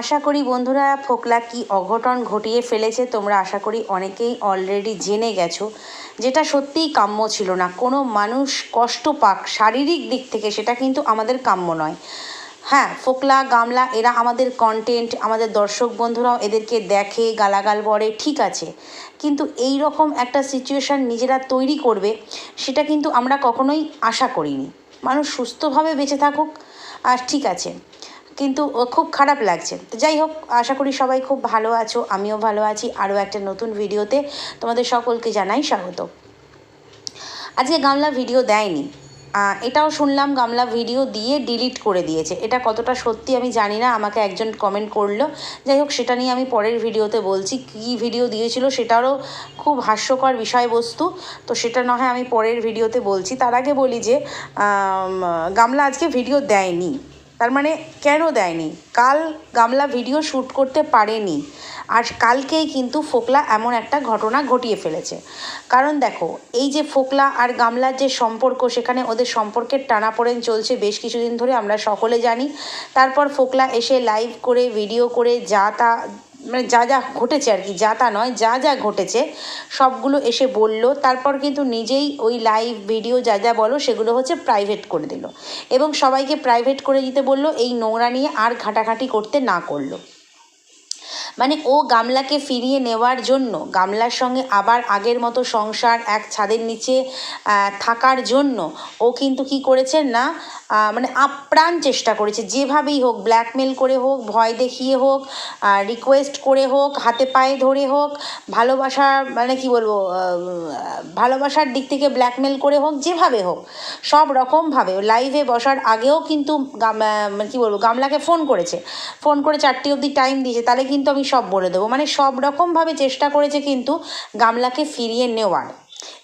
আশা করি বন্ধুরা, ফোকলা কি অঘটন ঘটিয়ে ফেলেছে তোমরা আশা করি অনেকেই অলরেডি জেনে গেছো। যেটা সত্যিই কাম্য ছিল না। কোনো মানুষ কষ্ট পাক শারীরিক দিক থেকে সেটা কিন্তু আমাদের কাম্য নয়। হ্যাঁ ফোকলা, গামলা, এরা আমাদের কন্টেন্ট আমাদের দর্শক বন্ধুরাও এদেরকে দেখে, গালাগাল বলে, ঠিক আছে। কিন্তু এই রকম একটা সিচুয়েশান নিজেরা তৈরি করবে, সেটা কিন্তু আমরা কখনোই আশা করিনি। মানুষ সুস্থভাবে বেঁচে থাকুক, আর ঠিক আছে। কিন্তু খুব খারাপ লাগছে। তো যাই হোক, আশা করি সবাই খুব ভালো আছো, আমিও ভালো আছি। আরও একটা নতুন ভিডিওতে তোমাদের সকলকে জানাই স্বাগত। আজকে গামলা ভিডিও দেয়নি। এটাও শুনলাম গামলা ভিডিও দিয়ে ডিলিট করে দিয়েছে। এটা কতটা সত্যি আমি জানি না, আমাকে একজন কমেন্ট করল। যাই হোক, সেটা নিয়ে আমি পরের ভিডিওতে বলছি, কী ভিডিও দিয়েছিল সেটারও খুব হাস্যকর বিষয়বস্তু। তো সেটা না হয় আমি পরের ভিডিওতে বলছি। তার আগে বলি যে গামলা আজকে ভিডিও দেয়নি। তার মানে কেন দেয়নি? কাল গামলা ভিডিও শ্যুট করতে পারেনি। আর কালকেই কিন্তু ফোকলা এমন একটা ঘটনা ঘটিয়ে ফেলেছে। কারণ দেখো, এই যে ফোকলা আর গামলার যে সম্পর্ক, সেখানে ওদের সম্পর্কের টানাপোড়েন চলছে বেশ কিছুদিন ধরে, আমরা সকলে জানি। তারপর ফোকলা এসে লাইভ করে ভিডিও করে যা তা মানে যা যা ঘটেছে আর কি, যা তা নয়, যা যা ঘটেছে, সবগুলো এসে বলল, তারপর কিন্তু নিজেই ওই লাইভ ভিডিও যা যা বলো সেগুলো হচ্ছে প্রাইভেট করে দিল। এবং সবাইকে প্রাইভেট করে দিতে বলল, এই নোংরা নিয়ে আর ঘাটাঘাটি করতে না করল। মানে ও গামলাকে ফিরিয়ে নেওয়ার জন্য, গামলার সঙ্গে আবার আগের মতো সংসার এক ছাদের নিচে থাকার জন্য, ও কিন্তু কি করেছে না মানে আপ্রাণ চেষ্টা করেছে। যেভাবেই হোক ব্ল্যাকমেল করে হোক, ভয় দেখিয়ে হোক রিকোয়েস্ট করে হোক, হাতে পায়ে ধরে হোক, ভালোবাসা মানে কি বলব ভালোবাসার দিক থেকে ব্ল্যাকমেল করে হোক, যেভাবে হোক, সব রকমভাবে। লাইভে বসার আগেও কিন্তু মানে কি বলব, গামলাকে ফোন করেছে। ফোন করে চারটি অবধি টাইম দিয়েছে। তাহলে কিন্তু আমি সব বলে দেবো। মানে সব রকমভাবে চেষ্টা করেছে কিন্তু গামলাকে ফিরিয়ে নেওয়ার।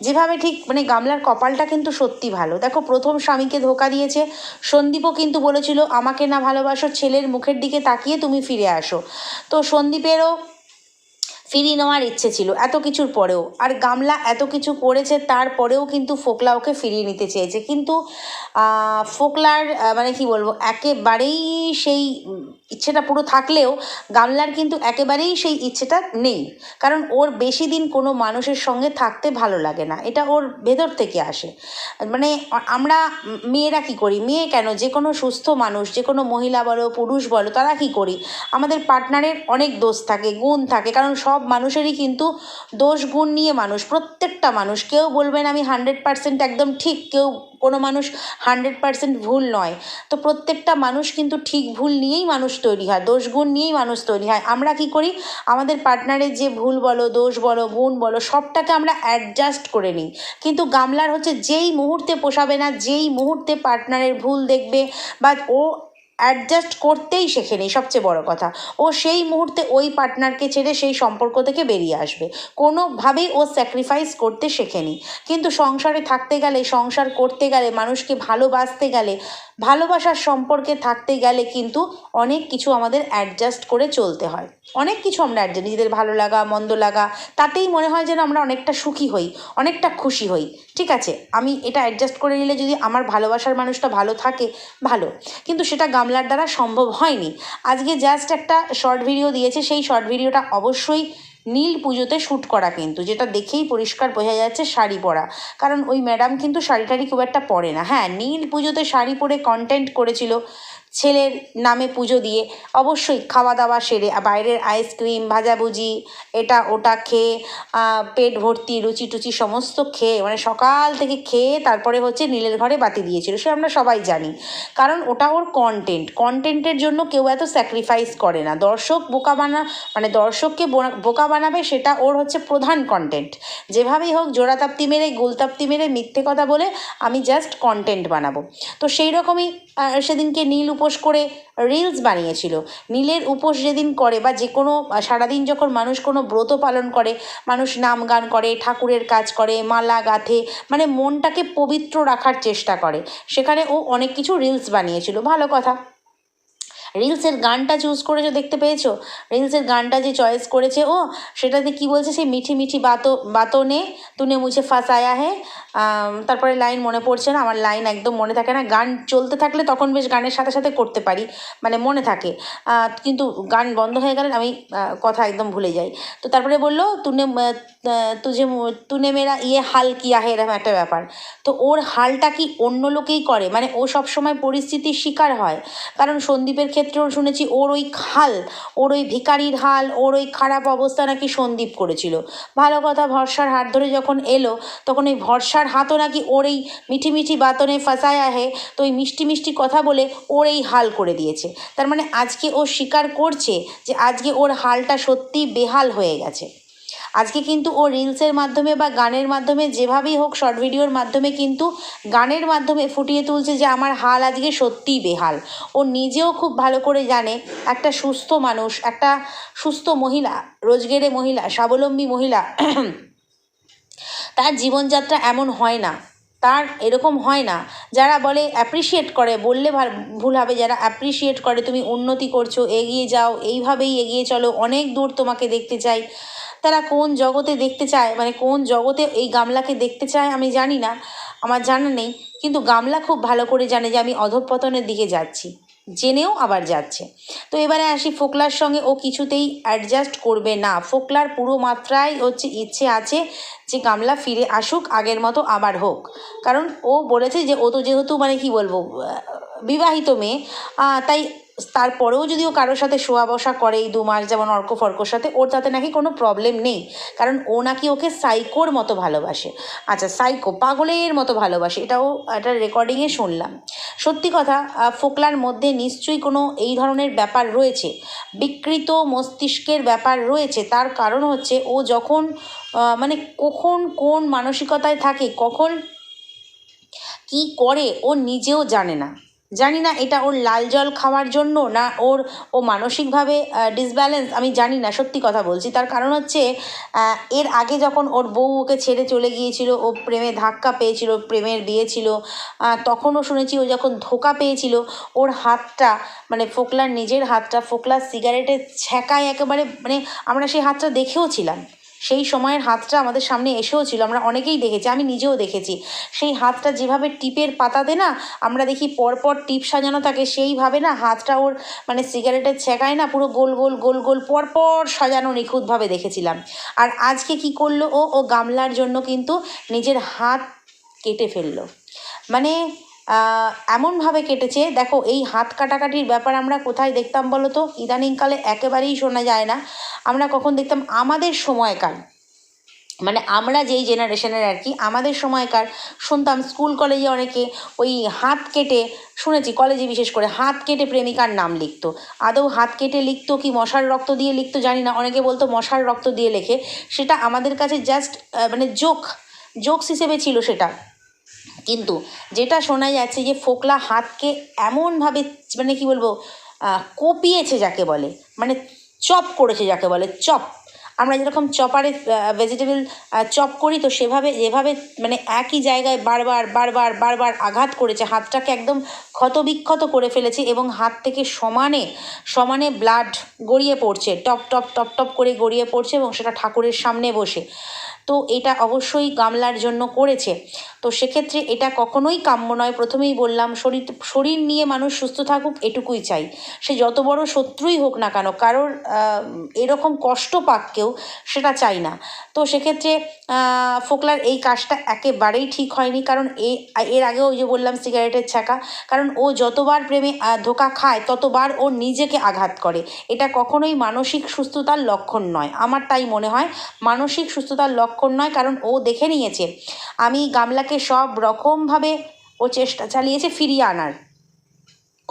যেভাবে ঠিক মানে গামলার কপালটা কিন্তু সত্যি ভালো। দেখো, প্রথম স্বামীকে ধোকা দিয়েছে। সন্দীপও কিন্তু বলেছিল, আমাকে না ভালোবাসো, ছেলের মুখের দিকে তাকিয়ে তুমি ফিরে আসো। তো সন্দীপেরও ফিরিয়ে নেওয়ার ইচ্ছে ছিল এত কিছুর পরেও। আর গামলা এত কিছু করেছে তারপরেও কিন্তু ফোকলা ওকে ফিরিয়ে নিতে চেয়েছে। কিন্তু ফোকলার মানে কি বলব, একেবারেই সেই ইচ্ছেটা পুরো থাকলেও গামলার কিন্তু একেবারেই সেই ইচ্ছেটা নেই। কারণ ওর বেশি দিন কোনো মানুষের সঙ্গে থাকতে ভালো লাগে না। এটা ওর ভেতর থেকে আসে। মানে আমরা মেয়েরা কি করি? মেয়ে কেন? যে কোনো সুস্থ মানুষ, যে কোনো মহিলা বলো, পুরুষ বলো, তারা কি করি? আমাদের পার্টনারের অনেক দোষ থাকে, গুণ থাকে। কারণ সব মানুষেরই কিন্তু দোষ, গুণ নিয়ে মানুষ। প্রত্যেকটা মানুষ। কেউ বলবেন আমি হান্ড্রেড পার্সেন্ট একদম ঠিক, কেউ কোনো মানুষ হান্ড্রেড পার্সেন্ট ভুল নয়। তো প্রত্যেকটা মানুষ কিন্তু ঠিক ভুল নিয়েই মানুষ তৈরি হয়, দোষ গুণ নিয়েই মানুষ তৈরি হয়। আমরা কি করি? আমাদের পার্টনারের যে ভুল বলো, দোষ বলো, গুণ বলো, সবটাকে আমরা অ্যাডজাস্ট করে নিই। কিন্তু গামলার হচ্ছে যেই মুহূর্তে পোষাবে না, যেই মুহূর্তে পার্টনারের ভুল দেখবে বা ও অ্যাডজাস্ট করতেই শেখে শেখেনি সবচেয়ে বড় কথা। ও সেই মুহূর্তে ওই পার্টনারকে ছেড়ে সেই সম্পর্ক থেকে বেরিয়ে আসবে। কোনোভাবেই ও স্যাক্রিফাইস করতে শেখেনি কিন্তু সংসারে থাকতে গেলে, সংসার করতে গেলে, মানুষকে ভালোবাসতে গেলে, ভালোবাসার সম্পর্কে থাকতে গেলে কিন্তু অনেক কিছু আমাদের অ্যাডজাস্ট করে চলতে হয়। অনেক কিছু আমরা অ্যাডজাস্ট নিজেদের ভালো লাগা, মন্দ লাগা, তাতেই মনে হয় যেন আমরা অনেকটা সুখী হই, অনেকটা খুশি হই। ঠিক আছে, আমি এটা অ্যাডজাস্ট করে নিলে যদি আমার ভালোবাসার মানুষটা ভালো থাকে, ভালো। কিন্তু সেটা গামলার দ্বারা সম্ভব হয়নি। আজকে জাস্ট একটা শর্ট ভিডিও দিয়েছে, সেই শর্ট ভিডিওটা অবশ্যই নীল পুজোতে শ্যুট করা কিন্তু, যেটা দেখেই পরিষ্কার বোঝা যাচ্ছে শাড়ি পরা। কারণ ওই ম্যাডাম কিন্তু শাড়ি টাড়ি খুব একটা পরে না। হ্যাঁ নীল পুজোতে শাড়ি পরে কন্টেন্ট করেছিল ছেলের নামে পুজো দিয়ে অবশ্যই খাওয়া দাওয়া সেরে বাইরের আইসক্রিম ভাজাভুজি, এটা ওটা খেয়ে পেট ভর্তি লুচি টুচি সমস্ত খেয়ে মানে সকাল থেকে খেয়ে তারপরে হচ্ছে নীলের ঘরে বাতি দিয়েছিল, সে আমরা সবাই জানি। কারণ ওটা ওর কন্টেন্ট কন্টেন্টের জন্য কেউ এত স্যাক্রিফাইস করে না। দর্শক বোকা বানা মানে দর্শককে বোকা বানাবে সেটা ওর হচ্ছে প্রধান কন্টেন্ট যেভাবেই হোক, জোড়াতাপ্তি মেরে, গুলতাপ্তি মেরে মিথ্যে কথা বলে আমি জাস্ট কন্টেন্ট বানাবো। তো সেই রকমই সেদিনকে নীল উপোস করে রিলস বানিয়েছিল। নীলের উপোস যেদিন করে বা যে কোনো, সারাদিন যখন মানুষ কোনো ব্রত পালন করে, মানুষ নাম গান করে, ঠাকুরের কাজ করে, মালা গাঁথে মানে মনটাকে পবিত্র রাখার চেষ্টা করে, সেখানে ও অনেক কিছু রিলস বানিয়েছিল। ভালো কথা। রিলসের গানটা চুজ করেছ দেখতে পেয়েছ? রিলসের গানটা যে চয়েস করেছে ও সেটাতে কি বলছে সেই মিঠি মিঠি বাতো বাতনে তুনে মুছে ফাঁসায়া হে। তারপরে লাইন মনে পড়ছে না আমার লাইন একদম মনে থাকে না। গান চলতে থাকলে তখন বেশ গানের সাথে সাথে করতে পারি মানে মনে থাকে। কিন্তু গান বন্ধ হয়ে গেলে আমি কথা একদম ভুলে যাই। তো তারপরে বলল তুনে আহ, তুঝে তুনে মেরা ইয়ে হাল কিয়া হে এরকম একটা ব্যাপার। তো ওর হালটা কি অন্য লোকেই করে? মানে ও সবসময় পরিস্থিতির শিকার হয়। কারণ সন্দীপের ক্ষেত্রেও শুনেছি, ওর ওই হাল ওর ওই ভিকারির হাল, ওর ওই খারাপ অবস্থা নাকি সন্দীপ করেছিল। ভালো কথা, ভরসার হাত ধরে যখন এলো, তখন ওই ভরসার হাতও নাকি ওর এই মিঠি মিঠি বাতনে ফাঁসায় আহে তো ওই মিষ্টি মিষ্টি কথা বলে ওর এই হাল করে দিয়েছে। তার মানে আজকে ও স্বীকার করছে যে আজকে ওর হালটা সত্যি বেহাল হয়ে গেছে। আজকে কিন্তু ও রিলসের মাধ্যমে বা গানের মাধ্যমে, যেভাবেই হোক শর্ট ভিডিওর মাধ্যমে কিন্তু গানের মাধ্যমে ফুটিয়ে তুলছে যে আমার হাল আজকে সত্যিই বেহাল। ও নিজেও খুব ভালো করে জানে, একটা সুস্থ মানুষ, একটা সুস্থ মহিলা, রোজগেরে মহিলা, স্বাবলম্বী মহিলা, তার জীবনযাত্রা এমন হয় না, তার এরকম হয় না, যারা বলে অ্যাপ্রিসিয়েট করে, বললে ভুল হবে, যারা অ্যাপ্রিসিয়েট করে, তুমি উন্নতি করছ, এগিয়ে যাও, এইভাবেই এগিয়ে চলো, অনেক দূর তোমাকে দেখতে চাই। তারা কোন জগতে দেখতে চায়? মানে কোন জগতে এই গামলাকে দেখতে চায় আমি জানি না, আমার জানা নেই। কিন্তু গামলা খুব ভালো করে জানে যে আমি অধঃপতনের দিকে যাচ্ছি, জেনেও আবার যাচ্ছে। তো এবারে আসি ফোকলার সঙ্গে, ও কিছুতেই অ্যাডজাস্ট করবে না। ফোকলার পুরো মাত্রায় হচ্ছে ইচ্ছে আছে যে গামলা ফিরে আসুক, আগের মতো আবার হোক। কারণ ও বলেছে যে ও তো যেহেতু মানে কি বলব বিবাহিত মেয়ে তাই তারপরেও যদি ও কারোর সাথে শোয়া বসা করে এই দু মাস যেমন অর্ক ফর্কর সাথে, ওর তাতে নাকি কোনো প্রবলেম নেই। কারণ ও নাকি ওকে সাইকোর মতো ভালোবাসে। আচ্ছা সাইকো পাগলের মতো ভালোবাসে। এটাও একটা রেকর্ডিংয়ে শুনলাম। সত্যি কথা ফোকলার মধ্যে নিশ্চয়ই কোনো এই ধরনের ব্যাপার রয়েছে। বিকৃত মস্তিষ্কের ব্যাপার রয়েছে। তার কারণ হচ্ছে ও যখন মানে কখন কোন মানসিকতায় থাকে, কখন কি করে, ও নিজেও জানে না। জানি না এটা ওর লাল জল খাওয়ার জন্য না ওর, ও মানসিকভাবে ডিসব্যালেন্স আমি জানি না, সত্যি কথা বলছি। তার কারণ হচ্ছে এর আগে যখন ওর বউ ওকে ছেড়ে চলে গিয়েছিল, ও প্রেমে ধাক্কা পেয়েছিল, প্রেমের বিয়ে ছিল তখনও শুনেছি ও যখন ধোকা পেয়েছিল, ওর হাতটা মানে ফোকলার নিজের হাতটা, ফোকলার সিগারেটের ছ্যাঁকায় একেবারে মানে আমরা সেই হাতটা দেখেও ছিলাম। সেই সময়ের হাতটা আমাদের সামনে এসেও ছিল, আমরা অনেকেই দেখেছি, আমি নিজেও দেখেছি। সেই হাতটা যেভাবে টিপের পাতাতে না, আমরা দেখি পরপর টিপ সাজানো থাকে, সেইভাবে না হাতটা ওর মানে সিগারেটের ছেঁকায় না পুরো গোল গোল গোল গোল পরপর সাজানো নিখুঁতভাবে দেখেছিলাম। আর আজকে কি করল ও? ও গামলার জন্য কিন্তু নিজের হাত কেটে ফেলল। মানে এমনভাবে কেটেছে। দেখো, এই হাত কাটাকাটির ব্যাপার আমরা কোথায় দেখতাম বলো তো? ইদানিংকালে একেবারেই শোনা যায় না। আমরা কখন দেখতাম আমাদের সময়কার মানে আমরা যেই জেনারেশনের আর কি, আমাদের সময়কার শুনতাম স্কুল, কলেজে অনেকে ওই হাত কেটে, শুনেছি কলেজে বিশেষ করে হাত কেটে প্রেমিকার নাম লিখতো। আদৌ হাত কেটে লিখতো কি মশার রক্ত দিয়ে লিখতো জানি না। অনেকে বলতো মশার রক্ত দিয়ে লেখে। সেটা আমাদের কাছে জাস্ট মানে জোক জোকস হিসেবে ছিল সেটা। কিন্তু যেটা শোনা যাচ্ছে যে ফোকলা হাতকে এমনভাবে মানে কি বলব কপিয়েছে যাকে বলে মানে চপ করেছে যাকে বলে, চপ। আমরা যেরকম চপারে ভেজিটেবল চপ করি, তো সেভাবে, এভাবে মানে একই জায়গায় বারবার বারবার বারবার আঘাত করেছে। হাতটাকে একদম ক্ষতবিক্ষত করে ফেলেছে এবং হাত থেকে সমানে সমানে ব্লাড গড়িয়ে পড়ছে, টপ টপ টপ টপ করে গড়িয়ে পড়ছে এবং সেটা ঠাকুরের সামনে বসে। তো এটা অবশ্যই গামলার জন্য করেছে। তো সেক্ষেত্রে এটা কখনোই কাম্য নয়। প্রথমেই বললাম, শরীর শরীর নিয়ে মানুষ সুস্থ থাকুক, এটুকুই চাই। সে যত বড় শত্রুই হোক না কেন, কারোর এরকম কষ্ট পাক কেউ, সেটা চাই না। তো সেক্ষেত্রে ফোকলার এই কাজটা একেবারেই ঠিক হয়নি, কারণ এ, এর আগেও ওই যে বললাম, সিগারেটের ছ্যাঁকা। কারণ ও যতবার প্রেমে ধোকা খায়, ততবার ও নিজেকে আঘাত করে। এটা কখনোই মানসিক সুস্থতার লক্ষণ নয়। আমার তাই মনে হয়, মানসিক সুস্থতার লক্ষণ নয় কারণ ও দেখে নিয়েছে। আমি গামলাকে সব রকমভাবে ও চেষ্টা চালিয়েছে ফিরিয়ে আনার।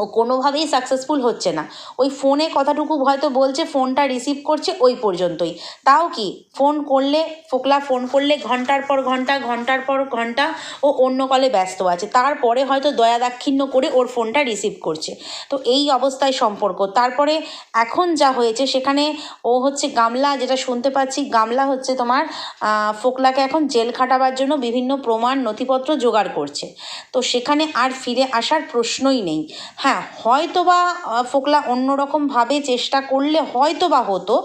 ও কোনোভাবেই সাকসেসফুল হচ্ছে না। ওই ফোনে কথাটুকু হয়তো বলছে ফোনটা রিসিভ করছে ওই পর্যন্তই। তাও কি? ফোন করলে, ফোকলা ফোন করলে ঘণ্টার পর ঘণ্টা, ঘণ্টার পর ঘণ্টা ও অন্য কলে ব্যস্ত আছে। তারপরে হয়তো দয়া দাক্ষিণ্য করে ওর ফোনটা রিসিভ করছে। তো এই অবস্থায় সম্পর্ক। তারপরে এখন যা হয়েছে, সেখানে ও হচ্ছে গামলা, যেটা শুনতে পাচ্ছি, গামলা হচ্ছে তোমার ফোকলাকে এখন জেল খাটাবার জন্য বিভিন্ন প্রমাণ, নথিপত্র জোগাড় করছে। তো সেখানে আর ফিরে আসার প্রশ্নই নেই। হ্যাঁ হ্যাঁ হয়তো বা ফোকলা অন্যরকমভাবে চেষ্টা করলে হয়তো বা হতো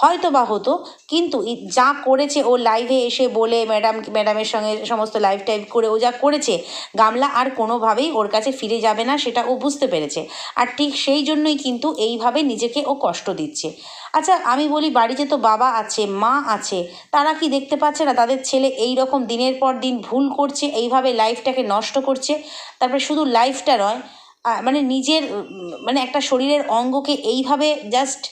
হয়তো বা হতো, কিন্তু যা করেছে ও লাইভে এসে বলে ম্যাডাম, ম্যাডামের সঙ্গে সমস্ত লাইভ টাইপ করে ও যা করেছে, গামলা আর কোনোভাবেই ওর কাছে ফিরে যাবে না, সেটা ও বুঝতে পেরেছে। আর ঠিক সেই জন্যই কিন্তু এইভাবে নিজেকে ও কষ্ট দিচ্ছে। আচ্ছা আমি বলি বাড়িতে তো বাবা আছে, মা আছে, তারা কি দেখতে পাচ্ছে না তাদের ছেলে এই রকম দিনের পর দিন ভুল করছে, এইভাবে লাইফটাকে নষ্ট করছে? তারপরে শুধু লাইফটা নয় মানে নিজের মানে একটা শরীরের অঙ্গকে এইভাবে জাস্ট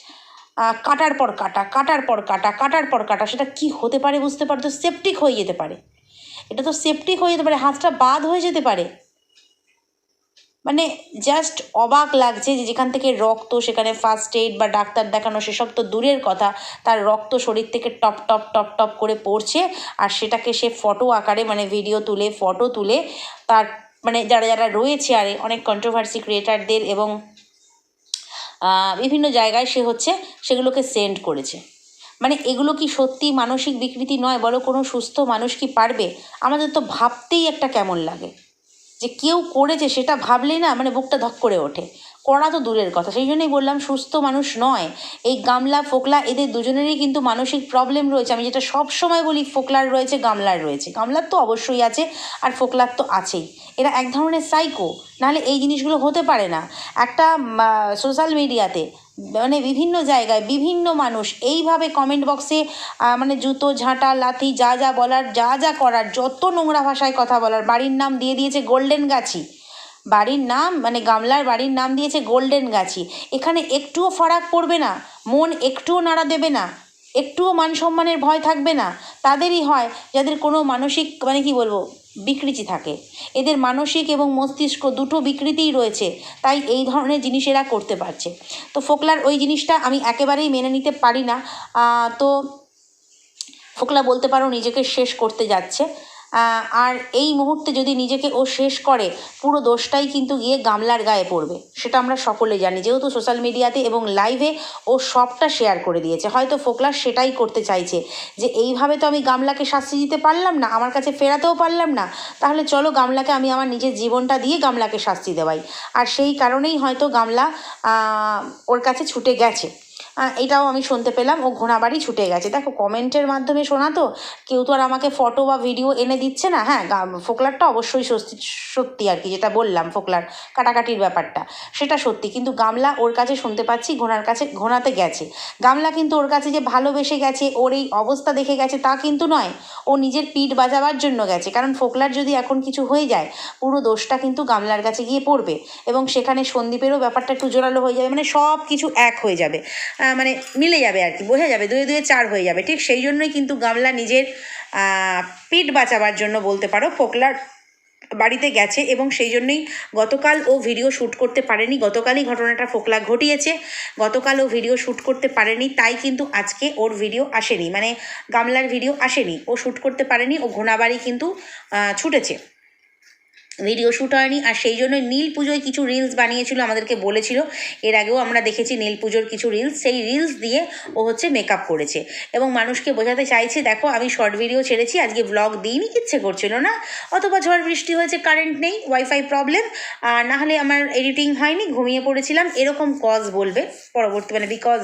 কাটার পর কাটা, কাটার পর কাটা, কাটার পর কাটা, সেটা কি হতে পারে বুঝতে পারতো? সেপটিক হয়ে যেতে পারে। এটা তো সেপটিক হয়ে যেতে পারে, হাতটা বাদ হয়ে যেতে পারে। মানে জাস্ট অবাক লাগছে যে যেখান থেকে রক্ত, সেখানে ফার্স্ট এইড বা ডাক্তার দেখানো, সেসব তো দূরের কথা। তার রক্ত শরীর থেকে টপ টপ টপ টপ করে পড়ছে, আর সেটাকে সে ফটো আকারে মানে ভিডিও তুলে ফটো তুলে, তার মানে যারা যারা রয়েছে আরে অনেক কন্ট্রোভার্সি ক্রিয়েটারদের এবং বিভিন্ন জায়গায় সে হচ্ছে সেগুলোকে সেন্ড করেছে। মানে এগুলো কি সত্যি মানসিক বিকৃতি নয় বলো কোনো সুস্থ মানুষ কি পারবে? আমাদের তো ভাবতেই একটা কেমন লাগে। যে কেউ করেছে সেটা ভাবলেই না মানে বুকটা ধক করে ওঠে। করা তো দূরের কথা, সেই জন্যই বললাম সুস্থ মানুষ নয়। এই গামলা, ফোকলা, এদের দুজনেরই কিন্তু মানসিক প্রবলেম রয়েছে। আমি যেটা সব সময় বলি, ফোকলার রয়েছে, গামলার রয়েছে। গামলার তো অবশ্যই আছে আর ফোকলার তো আছেই। এরা এক ধরনের সাইকো নাহলে এই জিনিসগুলো হতে পারে না। একটা সোশ্যাল মিডিয়াতে মানে বিভিন্ন জায়গায় বিভিন্ন মানুষ এইভাবে কমেন্ট বক্সে মানে জুতো, ঝাঁটা, লাথি, যা যা বলার, যা যা করার, যত নোংরা ভাষায় কথা বলার, বাড়ির নাম দিয়ে দিয়েছে গোল্ডেন গাছি বাড়ির নাম মানে গামলার বাড়ির নাম দিয়েছে গোল্ডেন গাছি এখানে একটুও ফারাক পড়বে না, মন একটুও নাড়া দেবে না, একটুও মান সম্মানের ভয় থাকবে না। তাদেরই হয় যাদের কোনো মানসিক মানে কি বলব, বিকৃতি থাকে। এদের মানসিক এবং মস্তিষ্ক দুটো বিকৃতিই রয়েছে, তাই এই ধরনের জিনিস এরা করতে পারছে। তো ফোকলার ওই জিনিসটা আমি একেবারেই মেনে নিতে পারি না। তো ফোকলা বলতে পারো নিজেকে শেষ করতে যাচ্ছে। আর এই মুহূর্তে যদি নিজেকে ও শেষ করে, পুরো দোষটাই কিন্তু গিয়ে গামলার গায়ে পড়বে। সেটা আমরা সকলে জানি। যেহেতু সোশ্যাল মিডিয়াতে এবং লাইভে ও সবটা শেয়ার করে দিয়েছে। হয়তো ফোকলা সেটাই করতে চাইছে যে, এইভাবে তো আমি গামলাকে শাস্তি দিতে পারলাম না, আমার কাছে ফেরাতেও পারলাম না। তাহলে চলো গামলাকে আমি আমার নিজের জীবনটা দিয়ে গামলাকে শাস্তি দেওয়াই। আর সেই কারণেই হয়তো গামলা ওর কাছে ছুটে গেছে। এটাও আমি শুনতে পেলাম। ও ঘোড়াবাড়ি ছুটে গেছে। দেখো কমেন্টের মাধ্যমে শোনা তো, কেউ তো আর আমাকে ফটো বা ভিডিও এনে দিচ্ছে না। হ্যাঁ ফোকলারটা অবশ্যই সত্যি সত্যি আর কি, যেটা বললাম, ফোকলার কাটাকাটির ব্যাপারটা, সেটা সত্যি। কিন্তু গামলা ওর কাছে শুনতে পাচ্ছি, ঘোড়ার কাছে, ঘোড়াতে গেছে। গামলা কিন্তু ওর কাছে যে ভালোবেসে গেছে, ওর এই অবস্থা দেখে গেছে, তা কিন্তু নয়। ও নিজের পিঠ বাজাবার জন্য গেছে। কারণ ফোকলার যদি এখন কিছু হয়ে যায়, পুরো দোষটা কিন্তু গামলার কাছে গিয়ে পড়বে। এবং সেখানে সন্দীপেরও ব্যাপারটা একটু জোরালো হয়ে যাবে মানে সব কিছু এক হয়ে যাবে। মানে মিলে যাবে আর কি, বোঝা যাবে, দুয়ে দুয়ে চার হয়ে যাবে। ঠিক সেই জন্যই কিন্তু গামলা নিজের পিঠ বাঁচাবার জন্য বলতে পারো, ফোকলার বাড়িতে গেছে এবং সেই জন্যই গতকাল ও ভিডিও শ্যুট করতে পারেনি। গতকালই ঘটনাটা ফোকলা ঘটিয়েছে, গতকাল ও ভিডিও শ্যুট করতে পারেনি, তাই কিন্তু আজকে ওর ভিডিও আসেনি মানে গামলার ভিডিও আসেনি। ও শ্যুট করতে পারেনি, ও ঘোড়াবাড়ি কিন্তু ছুটেছে। ভিডিও শ্যুট হয়নি, আর সেই জন্য নীল পুজোয় কিছু রিলস বানিয়েছিল, আমাদেরকে বলেছিল। এর আগেও আমরা দেখেছি নীল পুজোর কিছু রিলস সেই রিলস দিয়ে ও হচ্ছে মেকআপ করেছে। এবং মানুষকে বোঝাতে চাইছে, দেখো আমি শর্ট ভিডিও ছেড়েছি, আজকে ব্লগ দিইনি ইচ্ছে করছিল না। অথবা ঝড় বৃষ্টি হয়েছে কারেন্ট নেই ওয়াইফাই প্রবলেম আর না হলে আমার এডিটিং হয়নি, ঘুমিয়ে পড়েছিলাম, এরকম কজ বলবে, পরবর্তী মানে বিকজ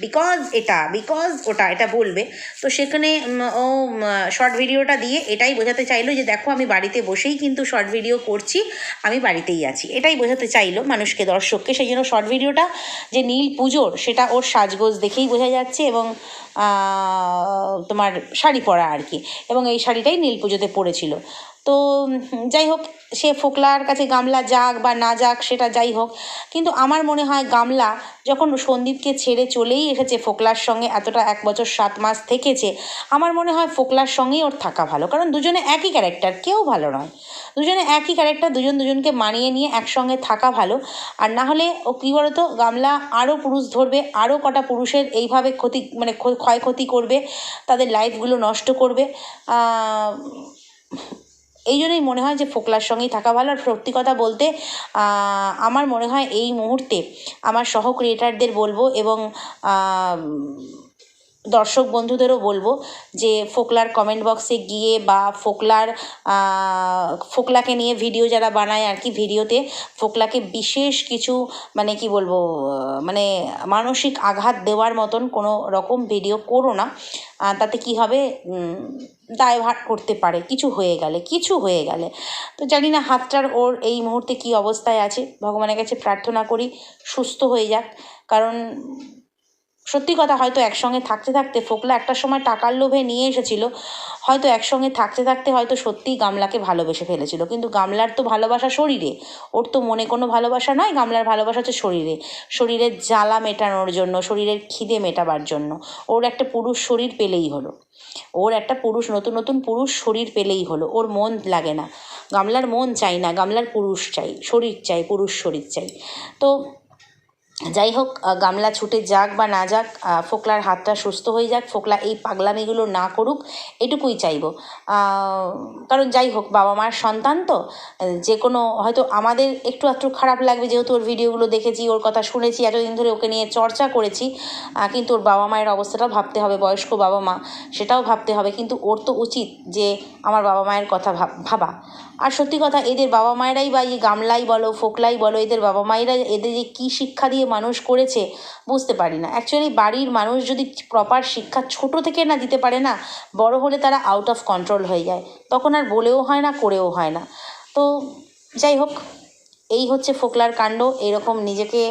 বিকজ এটা বিকজ ওটা, এটা বলবে। তো সেখানে ও শর্ট ভিডিওটা দিয়ে এটাই বোঝাতে চাইলো যে, দেখো, আমি বাড়িতে বসেই কিন্তু শর্ট ভিডিও করছি, আমি বাড়িতেই আছি। এটাই বোঝাতে চাইলো মানুষকে, দর্শককে। সেই জন্য শর্ট ভিডিওটা যে নীল পুজোর, সেটা ওর সাজগোজ দেখেই বোঝা যাচ্ছে এবং তোমার শাড়ি পরা আর কি। এবং এই শাড়িটাই নীল পুজোতে পরেছিল। তো যাই হোক, সে ফোকলার কাছে গামলা যাক বা না যাক, সেটা যাই হোক। কিন্তু আমার মনে হয় গামলা যখন সন্দীপকে ছেড়ে চলেই এসেছে ফোকলার সঙ্গে, এতটা এক বছর সাত মাস থেকেছে, আমার মনে হয় ফোকলার সঙ্গেই ওর থাকা ভালো। কারণ দুজনে একই ক্যারেক্টার কেউ ভালো নয়। দুজনে একই ক্যারেক্টার দুজন দুজনকে মানিয়ে নিয়ে একসঙ্গে থাকা ভালো। আর না হলে ও কী বলতো, গামলা আরও পুরুষ ধরবে আরও কটা পুরুষের এইভাবে ক্ষতি মানে ক্ষয়ক্ষতি করবে, তাদের লাইফগুলো নষ্ট করবে। এই জন্যই মনে হয় যে ফোকলার সঙ্গেই থাকা ভালো। আর সত্যি কথা বলতে আমার মনে হয় এই মুহূর্তে আমার সহ ক্রিয়েটারদের বলব এবং দর্শক বন্ধুদেরও বলব যে ফোকলার কমেন্ট বক্সে গিয়ে বা ফোকলার ফোকলাকে নিয়ে ভিডিও যারা বানায় আর কি ভিডিওতে, ফোকলাকে বিশেষ কিছু মানে কি বলব মানে মানসিক আঘাত দেওয়ার মতন কোনো রকম ভিডিও করো না। তাতে কি হবে? দায়ভার করতে পারে। কিছু হয়ে গেলে, কিছু হয়ে গেলে। তো জানি না হাতটার ওর এই মুহূর্তে কি অবস্থায় আছে। ভগবানের কাছে প্রার্থনা করি, সুস্থ হয়ে যাক। কারণ সত্যি কথা হয়তো একসঙ্গে থাকতে থাকতে ফোকলা একটা সময় টাকার লোভে নিয়ে এসেছিল, হয়তো একসঙ্গে থাকতে থাকতে হয়তো সত্যিই গামলাকে ভালোবেসে ফেলেছিল। কিন্তু গামলার তো ভালোবাসা শরীরে। ওর তো মনে কোনো ভালোবাসা নয়, গামলার ভালোবাসা হচ্ছে শরীরে। শরীরের জ্বালা মেটানোর জন্য, শরীরের খিদে মেটাবার জন্য। ওর একটা পুরুষ শরীর পেলেই হলো। ওর একটা পুরুষ, নতুন নতুন পুরুষ শরীর পেলেই হলো। ওর মন লাগে না। গামলার মন চাই না, গামলার পুরুষ চাই, শরীর চাই, পুরুষ শরীর চাই। তো যাই হোক গামলা ছুটে যাক বা না যাক ফোকলার হাতটা সুস্থ হয়ে যাক, ফোকলা এই পাগলামিগুলো না করুক, এটুকুই চাইব। কারণ যাই হোক বাবা মার সন্তান তো যে কোনো, হয়তো আমাদের একটু একটু খারাপ লাগবে, যেহেতু ওর ভিডিওগুলো দেখেছি, ওর কথা শুনেছি, এতদিন ধরে ওকে নিয়ে চর্চা করেছি কিন্তু ওর বাবা মায়ের অবস্থাটাও ভাবতে হবে, বয়স্ক বাবা মা, সেটাও ভাবতে হবে, কিন্তু ওর তো উচিত যে আমার বাবা মায়ের কথা ভাব। আর সত্যি কথা, এদের বাবা মায়েরাই বা এই গামলাই বলো, ফোকলাই বলো, এদের বাবা মায়েরা এদের যে কী শিক্ষা দিয়ে মানুষ করেছে বুঝতে পারি না। অ্যাকচুয়ালি বাড়ির মানুষ যদি প্রপার শিক্ষা ছোট থেকে না দিতে পারে না, বড় হলে তারা আউট অফ কন্ট্রোল হয়ে যায়। তখন আর বলেও হয় না, করেও হয় না। তো যাই হোক, এই হচ্ছে ফোকলার কাণ্ড। এরকম নিজেকে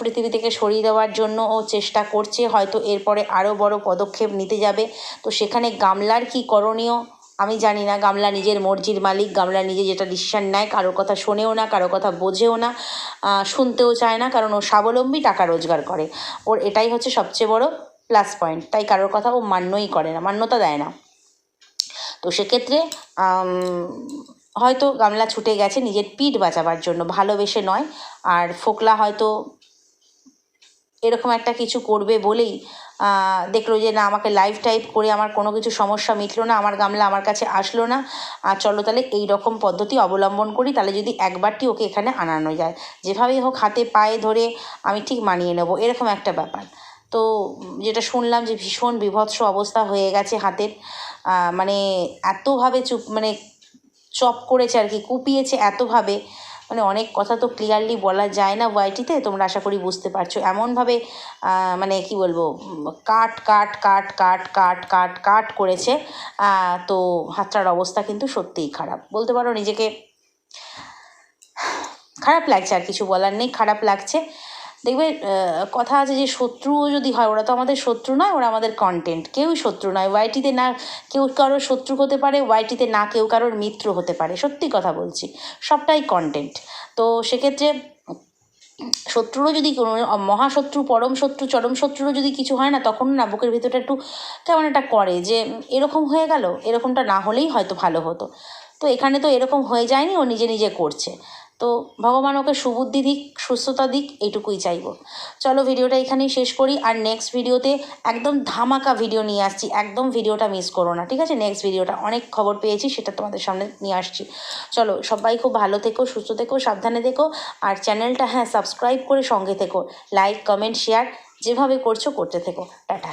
পৃথিবী থেকে সরিয়ে দেওয়ার জন্য ও চেষ্টা করছে। হয়তো এরপরে আরও বড় পদক্ষেপ নিতে যাবে। তো সেখানে গামলার কি করণীয়? আমি জানি না, গামলা নিজের মর্জির মালিক, গামলা নিজে যেটা ডিসিশন নেয় কারোর কথা শোনেও না কারোর কথা বোঝেও না শুনতেও চায় না, কারণ ও স্বাবলম্বী, টাকা রোজগার করে। ওর এটাই হচ্ছে সবচেয়ে বড় প্লাস পয়েন্ট তাই কারোর কথা ও মান্যই করে না, মান্যতা দেয় না। তো সেক্ষেত্রে হয়তো গামলা ছুটে গেছে নিজের পিঠ বাঁচাবার জন্য, ভালোবেসে নয়। আর ফোকলা হয়তো এরকম একটা কিছু করবে বলেই দেখল যে না, আমাকে লাইভ টাইপ করে আমার কোনো কিছু সমস্যা মিটলো না, আমার গামলা আমার কাছে আসলো না, আর চলো তাহলে এই রকম পদ্ধতি অবলম্বন করি, তাহলে যদি একবারটি ওকে এখানে আনানো যায়। যেভাবেই হোক হাতে পায়ে ধরে আমি ঠিক মানিয়ে নেব, এরকম একটা ব্যাপার। তো যেটা শুনলাম যে ভীষণ বিভৎস অবস্থা হয়ে গেছে হাতের মানে এতভাবে চুপ মানে চপ করেছে আর কি, কুপিয়েছে এতভাবে মানে অনেক কথা তো ক্লিয়ারলি বলা যায় না ওয়াইটিতে তোমরা আশা করি বুঝতে পারছ। এমনভাবে মানে কি বলব, কাট কাট কাট কাট কাট কাট কাট করেছে তো হাতটার অবস্থা কিন্তু সত্যিই খারাপ। বলতে পারো নিজেকে খারাপ লাগছে, আর কিছু বলার নেই, খারাপ লাগছে। দেখবে কথা আছে যে শত্রুও যদি হয়, ওরা তো আমাদের শত্রু নয়, ওরা আমাদের কন্টেন্ট কেউই শত্রু নয়। ওয়াইটিতে না, কেউ কারোর শত্রু হতে পারে ওয়াইটিতে না কেউ কারোর মিত্র হতে পারে। সত্যি কথা বলছি, সবটাই কন্টেন্ট তো সেক্ষেত্রে শত্রুরও যদি কোনো, মহাশত্রু, পরম শত্রু, চরম শত্রুরও যদি কিছু হয় না, তখন না বুকের ভিতরটা একটু কেমন একটা করে যে, এরকম হয়ে গেল, এরকমটা না হলেই হয়তো ভালো হতো। তো এখানে তো এরকম হয়ে যায়নি, ও নিজে নিজে করছে। তো ভগবান ওকে সুবুদ্ধি দিক, সুস্থতা দিক এইটুকুই চাইব। চলো ভিডিওটা এখানেই শেষ করি, আর নেক্সট ভিডিওতে একদম ধামাকা ভিডিও নিয়ে আসছি। একদম ভিডিওটা মিস করো না, ঠিক আছে? নেক্সট ভিডিওটা অনেক খবর পেয়েছি, সেটা তোমাদের সামনে নিয়ে আসছি। চলো সবাই খুব ভালো থেকো, সুস্থ থেকো, সাবধানে থেকো, আর চ্যানেলটা হ্যাঁ সাবস্ক্রাইব করে সঙ্গে থেকো। লাইক কমেন্ট শেয়ার যেভাবে করছ করতে থেকো। টাটা।